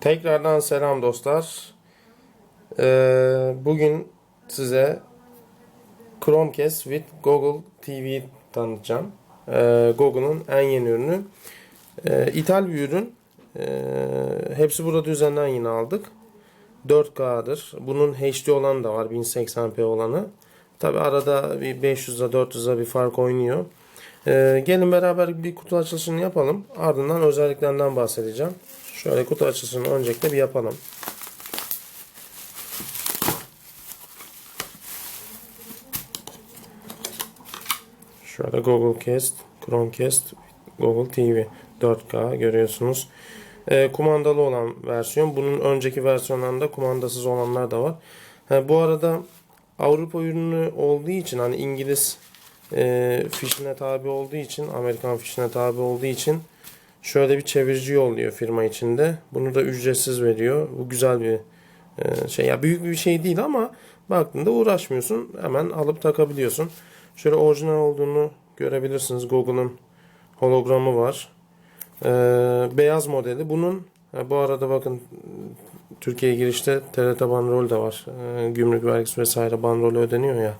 Tekrardan selam dostlar. Ee, bugün size Chromecast with Google TV tanıtacağım. Ee, Google'un en yeni ürünü. Ee, İthal bir ürün. Ee, hepsi burada üzerinden yine aldık. 4K'dır. Bunun HD olanı da var. 1080p olanı. Tabi arada bir 500'e 400'e bir fark oynuyor. Ee, gelin beraber bir kutu açılışını yapalım. Ardından özelliklerinden bahsedeceğim. Şöyle kutu açılışını öncelikle bir yapalım. Şöyle Google Cast, Chromecast, Google TV 4K görüyorsunuz. Ee, kumandalı olan versiyon. Bunun önceki versiyonlarında kumandasız olanlar da var. Ha, bu arada Avrupa ürünü olduğu için hani İngiliz e, fişine tabi olduğu için Amerikan fişine tabi olduğu için şöyle bir çevirici yolluyor firma içinde. Bunu da ücretsiz veriyor. Bu güzel bir e, şey. Ya büyük bir şey değil ama baktığında uğraşmıyorsun. Hemen alıp takabiliyorsun. Şöyle orijinal olduğunu görebilirsiniz. Google'ın hologramı var. E, beyaz modeli. Bunun ha, bu arada bakın Türkiye girişte TRT bandrol de var. E, gümrük vergisi vesaire bandrolü ödeniyor ya.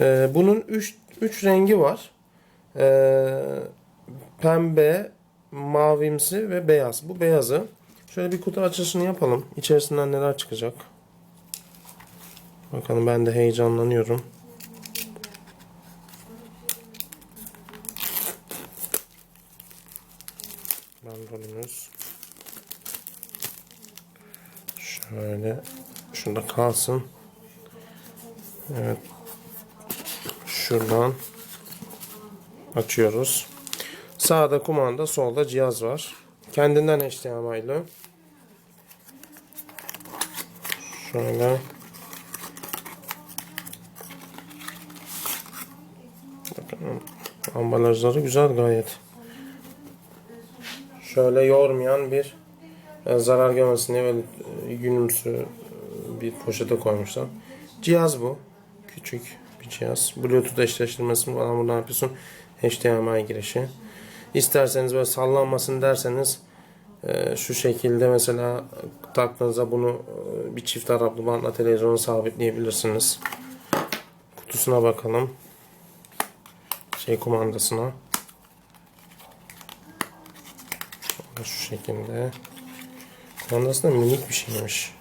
E, bunun 3 3 rengi var. E, pembe, mavimsi ve beyaz. Bu beyazı. Şöyle bir kutu açılışını yapalım. İçerisinden neler çıkacak. Bakalım ben de heyecanlanıyorum. Bandrolümüz. Şöyle şurada kalsın. Evet. Şuradan açıyoruz. Sağda kumanda, solda cihaz var. Kendinden HDMI'lı. Şöyle. Bakın ambalajları güzel gayet. Şöyle yormayan bir e, zarar görmesin diye böyle e, günümsü e, bir poşete koymuşlar. Cihaz bu. Küçük bir cihaz. Bluetooth eşleştirmesini falan buradan yapıyorsun. HDMI girişi. İsterseniz böyle sallanmasın derseniz e, şu şekilde mesela taktığınızda bunu e, bir çift taraflı bantla televizyonu sabitleyebilirsiniz. Kutusuna bakalım. Şey kumandasına. Şu şekilde. Kumandası da minik bir şeymiş.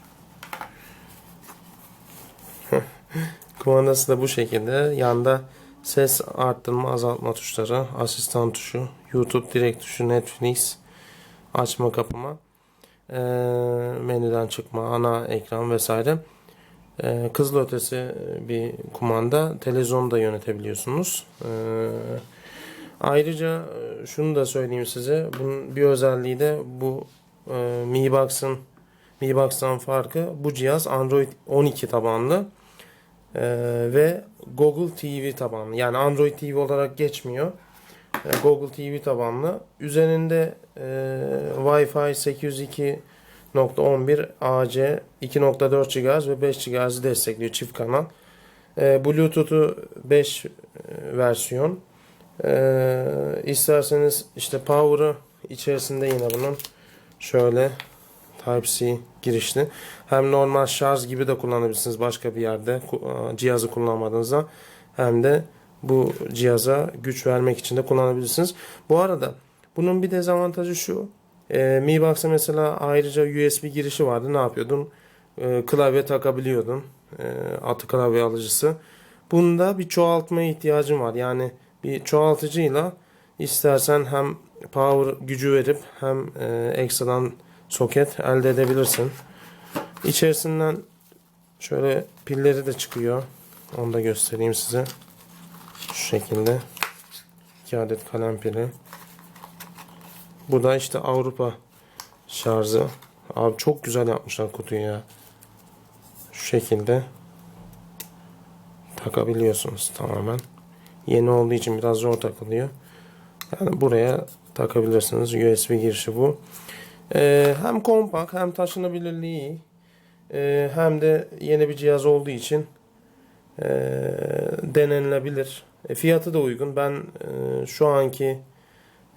Kumandası da bu şekilde. Yanda ses arttırma azaltma tuşları, asistan tuşu, YouTube direkt tuşu, Netflix, açma kapama, e, menüden çıkma, ana ekran vesaire. E, kızıl ötesi bir kumanda. Televizyonu da yönetebiliyorsunuz. E, ayrıca şunu da söyleyeyim size. Bunun bir özelliği de bu e, Mi Box'ın Mi Box'tan farkı bu cihaz Android 12 tabanlı. Ee, ve Google TV tabanlı. Yani Android TV olarak geçmiyor. Ee, Google TV tabanlı. Üzerinde e, Wi-Fi 802.11 AC 2.4 GHz ve 5 GHz'i destekliyor çift kanal. Ee, Bluetooth'u 5 e, versiyon. Ee, isterseniz işte power'ı içerisinde yine bunun şöyle Type-C girişli. Hem normal şarj gibi de kullanabilirsiniz başka bir yerde ku- cihazı kullanmadığınızda. Hem de bu cihaza güç vermek için de kullanabilirsiniz. Bu arada bunun bir dezavantajı şu. E, Mi Box'a mesela ayrıca USB girişi vardı. Ne yapıyordun? E, klavye takabiliyordun. E, atı klavye alıcısı. Bunda bir çoğaltma ihtiyacın var. Yani bir çoğaltıcıyla istersen hem power gücü verip hem e, ekstradan soket elde edebilirsin. İçerisinden şöyle pilleri de çıkıyor. Onu da göstereyim size. Şu şekilde. 2 adet kalem pili. Bu da işte Avrupa şarjı. Abi çok güzel yapmışlar kutuyu ya. Şu şekilde takabiliyorsunuz tamamen. Yeni olduğu için biraz zor takılıyor. Yani buraya takabilirsiniz. USB girişi bu. Ee, hem kompakt hem taşınabilirliği iyi. Ee, hem de yeni bir cihaz olduğu için e, denenilebilir. E, fiyatı da uygun. Ben e, şu anki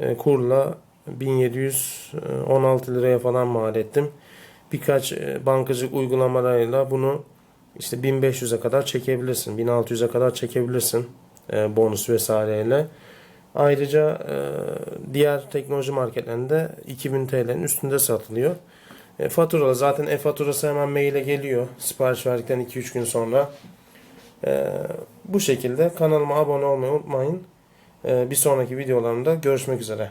e, kurla 1716 liraya falan mal ettim. Birkaç e, bankacılık uygulamalarıyla bunu işte 1500'e kadar çekebilirsin. 1600'e kadar çekebilirsin e, bonus vesaireyle. Ayrıca e, diğer teknoloji marketlerinde 2000 TL'nin üstünde satılıyor. E, faturalı zaten e-faturası hemen maile geliyor. Sipariş verdikten 2-3 gün sonra. E, bu şekilde kanalıma abone olmayı unutmayın. E, bir sonraki videolarımda görüşmek üzere.